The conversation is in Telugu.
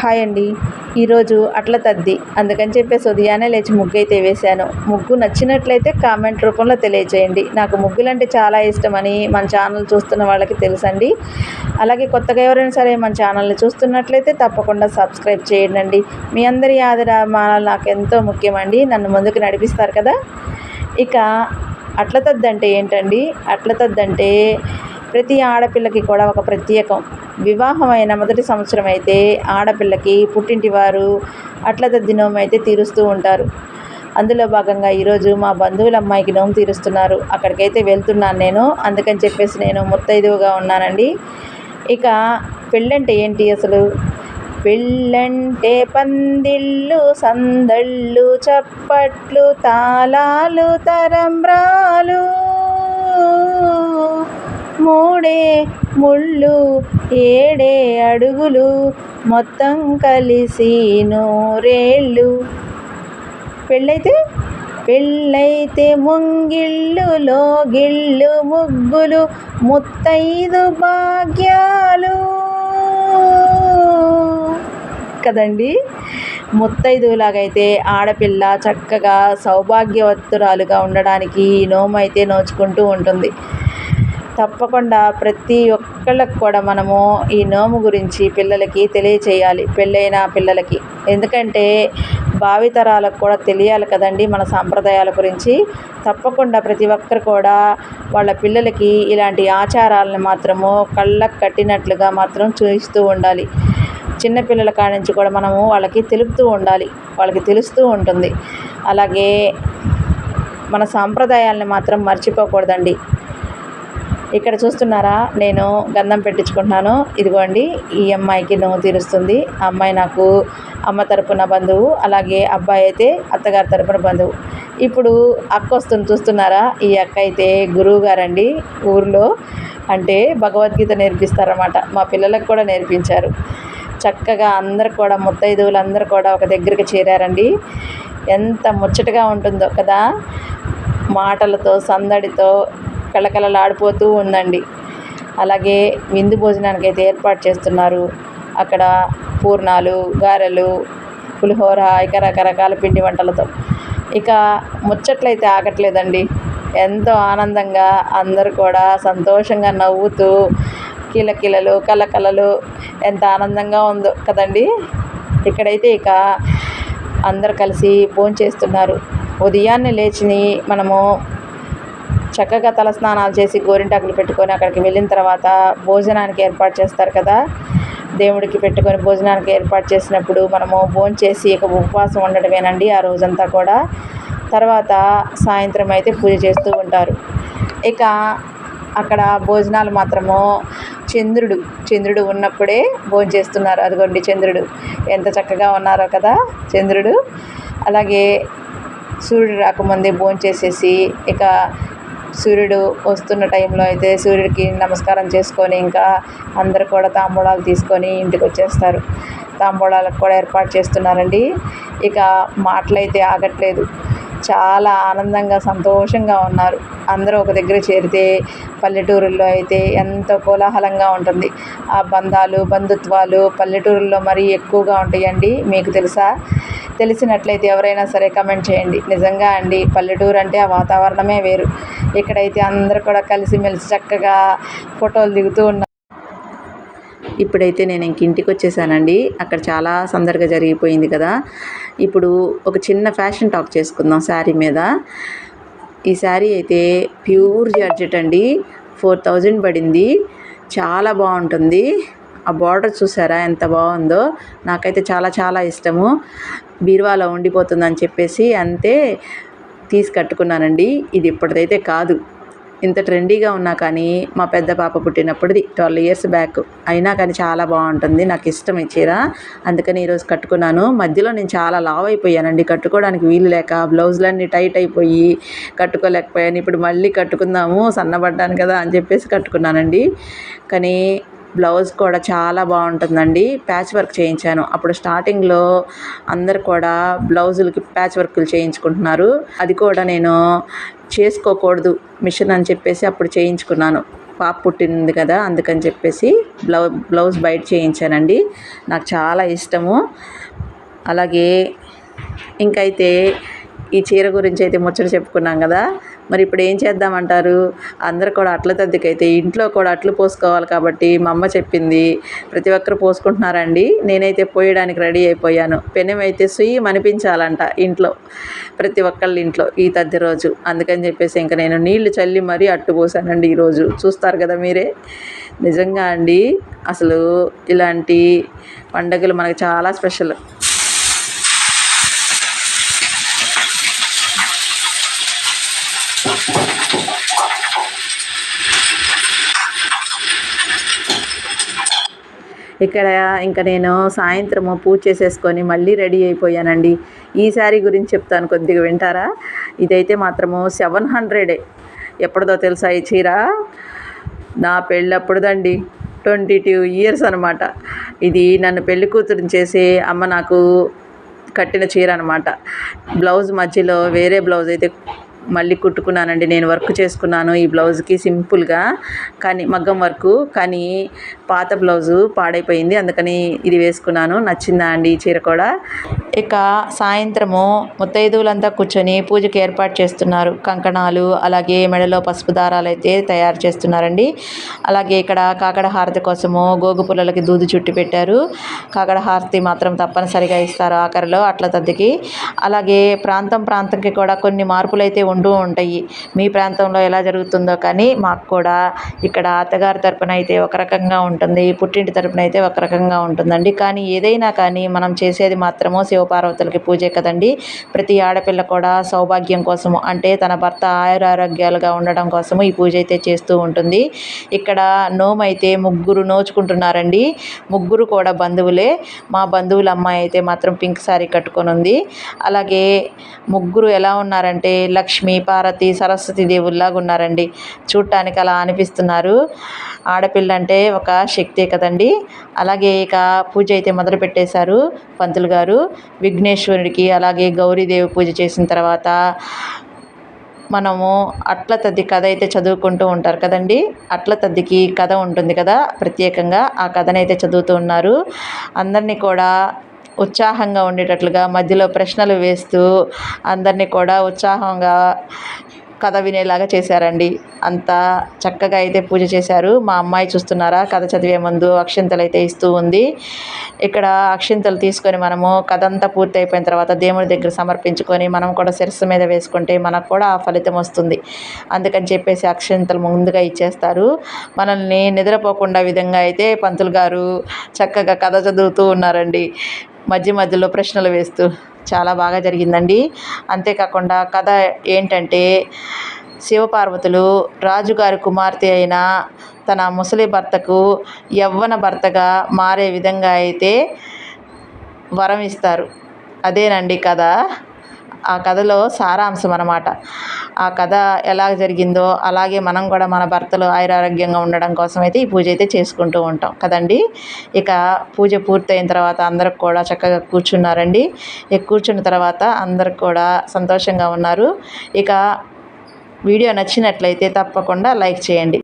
హాయ్ అండి. ఈరోజు అట్ల తద్ది. అందుకని చెప్పేసి ఉదయాన్నే లేచి ముగ్గు అయితే వేశాను. ముగ్గు నచ్చినట్లయితే కామెంట్ రూపంలో తెలియజేయండి. నాకు ముగ్గులు అంటే చాలా ఇష్టమని మన ఛానల్ చూస్తున్న వాళ్ళకి తెలుసండి. అలాగే కొత్తగా ఎవరైనా సరే మన ఛానల్ని చూస్తున్నట్లయితే తప్పకుండా సబ్స్క్రైబ్ చేయండి మీ అందరి ఆదరమానాలు నాకు ఎంతో ముఖ్యమండి. నన్ను ముందుకు నడిపిస్తారు కదా. ఇక అట్ల తద్ది అంటే ఏంటండి? అట్ల తద్ది అంటే ప్రతి ఆడపిల్లకి కూడా ఒక ప్రత్యేకం. వివాహమైన మొదటి సంవత్సరం అయితే ఆడపిల్లకి పుట్టింటి వారు అట్ల దినం అయితే తీరుస్తూ ఉంటారు. అందులో భాగంగా ఈరోజు మా బంధువుల అమ్మాయికి నోము తీరుస్తున్నారు. అక్కడికైతే వెళ్తున్నాను నేను. అందుకని చెప్పేసి నేను ముత్తైదువుగా ఉన్నానండి. ఇక పెళ్ళంటే ఏంటి అసలు? పెళ్ళంటే పందిళ్ళు సందళ్ళు చప్పట్లు తాళాలు తరంబ్రాలు. మూడే ముళ్ళు ఏడే అడుగులు మొత్తం కలిసి నూరేళ్ళు. పెళ్ళైతే? పెళ్ళైతే ముంగిళ్ళులో గిళ్ళు ముగ్గులు ముత్తైదు భాగ్యాలు. కదండి? ముత్తైదులాగైతే ఆడపిల్ల చక్కగా సౌభాగ్యవత్తురాలుగా ఉండడానికి ఈ నోమైతే నోచుకుంటూ ఉంటుంది. తప్పకుండా ప్రతి ఒక్కళ్ళకి కూడా మనము ఈ నోము గురించి పిల్లలకి తెలియచేయాలి పెళ్ళైన పిల్లలకి. ఎందుకంటే భావితరాలకు కూడా తెలియాలి కదండి మన సాంప్రదాయాల గురించి. తప్పకుండా ప్రతి ఒక్కరు కూడా వాళ్ళ పిల్లలకి ఇలాంటి ఆచారాలను మాత్రము కళ్ళకు కట్టినట్లుగా మాత్రం చూపిస్తూ ఉండాలి. చిన్నపిల్లల కాడ నుంచి కూడా మనము వాళ్ళకి తెలుపుతూ ఉండాలి వాళ్ళకి తెలుస్తూ ఉంటుంది. అలాగే మన సాంప్రదాయాలను మాత్రం మర్చిపోకూడదండి. ఇక్కడ చూస్తున్నారా? నేను గంధం పెట్టించుకుంటున్నాను. ఇదిగోండి ఈ అమ్మాయికి నో తీరుస్తుంది. ఆ అమ్మాయి నాకు అమ్మ తరపున బంధువు అలాగే అబ్బాయి అయితే అత్తగారి తరపున బంధువు. ఇప్పుడు అక్క వస్తుంది చూస్తున్నారా? ఈ అక్క అయితే గురువు గారండి ఊర్లో అంటే భగవద్గీత నేర్పిస్తారన్నమాట. మా పిల్లలకు కూడా నేర్పించారు. చక్కగా అందరు కూడా ముత్తైదువులు అందరూ కూడా ఒక దగ్గరికి చేరారండి. ఎంత ముచ్చటగా ఉంటుందో కదా? మాటలతో సందడితో కళకళలాడిపోతూ ఉందండి. అలాగే విందు భోజనానికి అయితే ఏర్పాటు చేస్తున్నారు. అక్కడ పూర్ణాలు గారెలు పులిహోర ఇక రకరకాల పిండి వంటలతో. ఇక ముచ్చట్లయితే ఆగట్లేదండి. ఎంతో ఆనందంగా అందరూ కూడా సంతోషంగా నవ్వుతూ కిలకిలలు కలకలలు ఎంత ఆనందంగా ఉందో కదండి. ఇక్కడైతే ఇక అందరు కలిసి భోంచేస్తున్నారు. ఉదయాన్నే లేచిని మనము చక్కగా తలస్నానాలు చేసి గోరింటాకులు పెట్టుకొని అక్కడికి వెళ్ళిన తర్వాత భోజనానికి ఏర్పాటు చేస్తారు కదా. దేవుడికి పెట్టుకొని భోజనానికి ఏర్పాటు చేసినప్పుడు మనము భోంచేసి ఇక ఉపవాసం ఉండడమేనండి ఆ రోజంతా కూడా. తర్వాత సాయంత్రం అయితే పూజ చేస్తూ ఉంటారు. ఇక అక్కడ భోజనాలు మాత్రము చంద్రుడు చంద్రుడు ఉన్నప్పుడే భోజనం చేస్తున్నారు. అదిగోండి చంద్రుడు. ఎంత చక్కగా ఉన్నారో కదా చంద్రుడు. అలాగే సూర్యుడు రాకముందే భోజనం చేసేసి ఇక సూర్యుడు వస్తున్న టైంలో అయితే సూర్యుడికి నమస్కారం చేసుకొని ఇంకా అందరు కూడా తాంబూలాలు తీసుకొని ఇంటికి వచ్చేస్తారు. తాంబూలాలకు కూడా ఏర్పాటు చేస్తున్నారండి. ఇక మాటలైతే ఆగట్లేదు. చాలా ఆనందంగా సంతోషంగా ఉన్నారు. అందరూ ఒక దగ్గర చేరితే పల్లెటూరుల్లో అయితే ఎంతో కోలాహలంగా ఉంటుంది. ఆ బంధాలు బంధుత్వాలు పల్లెటూరుల్లో మరీ ఎక్కువగా ఉంటాయండి. మీకు తెలుసా? తెలిసినట్లయితే ఎవరైనా సరే కమెంట్ చేయండి. నిజంగా అండి పల్లెటూరు అంటే ఆ వాతావరణమే వేరు. ఇక్కడైతే అందరూ కూడా కలిసిమెలిసి చక్కగా ఫోటోలు దిగుతూ ఉన్నారు. ఇప్పుడైతే నేను ఇంక ఇంటికి వచ్చేసానండి. అక్కడ చాలా సందడిగా జరిగిపోయింది కదా. ఇప్పుడు ఒక చిన్న ఫ్యాషన్ టాక్ చేసుకుందాం శారీ మీద. ఈ శారీ అయితే ప్యూర్ జార్జెట్ అండి. ఫోర్ థౌజండ్ పడింది. చాలా బాగుంటుంది. ఆ బార్డర్ చూసారా ఎంత బాగుందో. నాకైతే చాలా చాలా ఇష్టము. బీరువాలో ఉండిపోతుందని చెప్పేసి అంతే తీసి కట్టుకున్నానండి. ఇది ఇప్పటిదైతే కాదు. ఇంత ట్రెండీగా ఉన్నా కానీ మా పెద్ద పాప పుట్టినప్పుడుది ట్వెల్వ్ ఇయర్స్ బ్యాక్. అయినా కానీ చాలా బాగుంటుంది. నాకు ఇష్టం ఈ చీర. అందుకని ఈరోజు కట్టుకున్నాను. మధ్యలో నేను చాలా లావ్ అయిపోయానండి. కట్టుకోవడానికి వీలు లేక బ్లౌజులన్నీ టైట్ అయిపోయి కట్టుకోలేకపోయాను. ఇప్పుడు మళ్ళీ కట్టుకుందాము సన్నబడ్డాను కదా అని చెప్పేసి కట్టుకున్నానండి. కానీ బ్లౌజ్ కూడా చాలా బాగుంటుందండి. ప్యాచ్ వర్క్ చేయించాను. అప్పుడు స్టార్టింగ్లో అందరు కూడా బ్లౌజులకి ప్యాచ్ వర్కులు చేయించుకుంటున్నారు. అది కూడా నేను చేసుకోకూడదు. మిషన్ అని చెప్పేసి అప్పుడు చేయించుకున్నాను. పాప పుట్టింది కదా అందుకని చెప్పేసి బ్లౌ బ్లౌజ్ బయట చేయించానండి. నాకు చాలా ఇష్టము. అలాగే ఇంకైతే ఈ చీర గురించి అయితే ముచ్చట చెప్పుకున్నాం కదా. మరి ఇప్పుడు ఏం చేద్దామంటారు? అందరు కూడా అట్ల తద్దికైతే ఇంట్లో కూడా అట్లు పోసుకోవాలి కాబట్టి మా అమ్మ చెప్పింది ప్రతి ఒక్కరు పోసుకుంటున్నారండి నేనైతే పోయడానికి రెడీ అయిపోయాను పెనం అయితే సుయ్యం అనిపించాలంట ఇంట్లో ప్రతి ఒక్కళ్ళ ఇంట్లో ఈ తద్ది రోజు. అందుకని చెప్పేసి ఇంకా నేను నీళ్ళు చల్లి మరీ అట్టు పోసానండి ఈరోజు. చూస్తారు కదా మీరే? నిజంగా అండి అసలు ఇలాంటి పండగలు మనకు చాలా స్పెషల్. ఇక్కడ ఇంకా నేను సాయంత్రము పూజ చేసేసుకొని మళ్ళీ రెడీ అయిపోయానండి. ఈ శారీ గురించి చెప్తాను కొద్దిగా వింటారా? ఇదైతే మాత్రము సెవెన్ హండ్రెడే. ఎప్పటిదో తెలుసా ఈ చీర? నా పెళ్ళప్పుడుదండి. ట్వంటీ టూ ఇయర్స్ అనమాట. ఇది నన్ను పెళ్ళి కూతురుని చేసి అమ్మ నాకు కట్టిన చీర అనమాట. బ్లౌజ్ మధ్యలో వేరే బ్లౌజ్ అయితే మళ్ళీ కుట్టుకున్నానండి. నేను వర్క్ చేసుకున్నాను ఈ బ్లౌజ్కి సింపుల్గా కానీ మగ్గం వర్క్ కానీ పాత బ్లౌజు పాడైపోయింది. అందుకని ఇది వేసుకున్నాను. నచ్చిందా అండి ఈ చీర కూడా? ఇక సాయంత్రము ముత్తైదువులంతా కూర్చొని పూజకి ఏర్పాటు చేస్తున్నారు. కంకణాలు అలాగే మెడలో పసుపు దారాలు అయితే తయారు చేస్తున్నారండి. అలాగే ఇక్కడ కాకడ హారతి కోసము గోగు పుల్లలకి దూదు చుట్టి పెట్టారు. కాకడ హారతి మాత్రం తప్పనిసరిగా ఇస్తారు ఆఖరిలో అట్ల తద్దికి అలాగే ప్రాంతం ప్రాంతంకి కూడా కొన్ని మార్పులు అయితే ఉంటూ ఉంటాయి. మీ ప్రాంతంలో ఎలా జరుగుతుందో కానీ మాకు కూడా ఇక్కడ అత్తగారి తరపున అయితే ఒక రకంగా ఉంటుంది. పుట్టింటి తరపున అయితే ఒక రకంగా ఉంటుందండి. కానీ ఏదైనా కానీ మనం చేసేది మాత్రము శివపార్వతులకి పూజే కదండి. ప్రతి ఆడపిల్ల కూడా సౌభాగ్యం కోసము అంటే తన భర్త ఆయురారోగ్యాలుగా ఉండడం కోసము ఈ పూజ అయితే చేస్తూ ఉంటుంది. ఇక్కడ నోమైతే ముగ్గురు నోచుకుంటున్నారండి. ముగ్గురు కూడా బంధువులే. మా బంధువుల అమ్మాయి అయితే మాత్రం పింక్ శారీ కట్టుకొని ఉంది. అలాగే ముగ్గురు ఎలా ఉన్నారంటే లక్ష్మి పార్వతి సరస్వతి దేవుల్లాగా ఉన్నారండి. చూడటానికి అలా అనిపిస్తున్నారు. ఆడపిల్ల అంటే ఒక శక్తే కదండి. అలాగే ఇక పూజ అయితే మొదలు పెట్టేశారు పంతులు గారు. విఘ్నేశ్వరుడికి అలాగే గౌరీదేవి పూజ చేసిన తర్వాత మనము అట్ల తద్ది కథ అయితే చదువుకుంటూ ఉంటారు కదండి. అట్ల తద్దికి కథ ఉంటుంది కదా ప్రత్యేకంగా. ఆ కథనైతే చదువుతూ ఉన్నారు. అందరినీ కూడా ఉత్సాహంగా ఉండేటట్లుగా మధ్యలో ప్రశ్నలు వేస్తూ అందరినీ కూడా ఉత్సాహంగా కథ వినేలాగా చేశారండి. అంత చక్కగా అయితే పూజ చేశారు. మా అమ్మాయి చూస్తున్నారా? కథ చదివే ముందు అక్షింతలు అయితే ఇస్తూ ఉంది. ఇక్కడ అక్షింతలు తీసుకొని మనము కథ అంతా పూర్తి అయిపోయిన తర్వాత దేవుడి దగ్గర సమర్పించుకొని మనం కూడా శిరస్సు మీద వేసుకుంటే మనకు కూడా ఆ ఫలితం వస్తుంది. అందుకని చెప్పేసి అక్షింతలు ముందుగా ఇచ్చేస్తారు. మనల్ని నిద్రపోకుండా విధంగా అయితే పంతులు గారు చక్కగా కథ చదువుతూ ఉన్నారండి. మధ్య మధ్యలో ప్రశ్నలు వేస్తూ చాలా బాగా జరిగిందండి. అంతేకాకుండా కథ ఏంటంటే శివపార్వతులు రాజుగారి కుమార్తె అయిన తన ముసలి భర్తకు యవ్వన భర్తగా మారే విధంగా అయితే వరం ఇస్తారు. అదేనండి కథ. ఆ కథలో సారాంశం అనమాట ఆ కథ ఎలా జరిగిందో అలాగే మనం కూడా మన భర్తలు ఆయురారోగ్యంగా ఉండడం కోసం అయితే ఈ పూజ అయితే చేసుకుంటూ ఉంటాం కదండి. ఇక పూజ పూర్తయిన తర్వాత అందరికి కూడా చక్కగా కూర్చున్నారండి. ఇక కూర్చున్న తర్వాత అందరికి కూడా సంతోషంగా ఉన్నారు. ఇక వీడియో నచ్చినట్లయితే తప్పకుండా లైక్ చేయండి.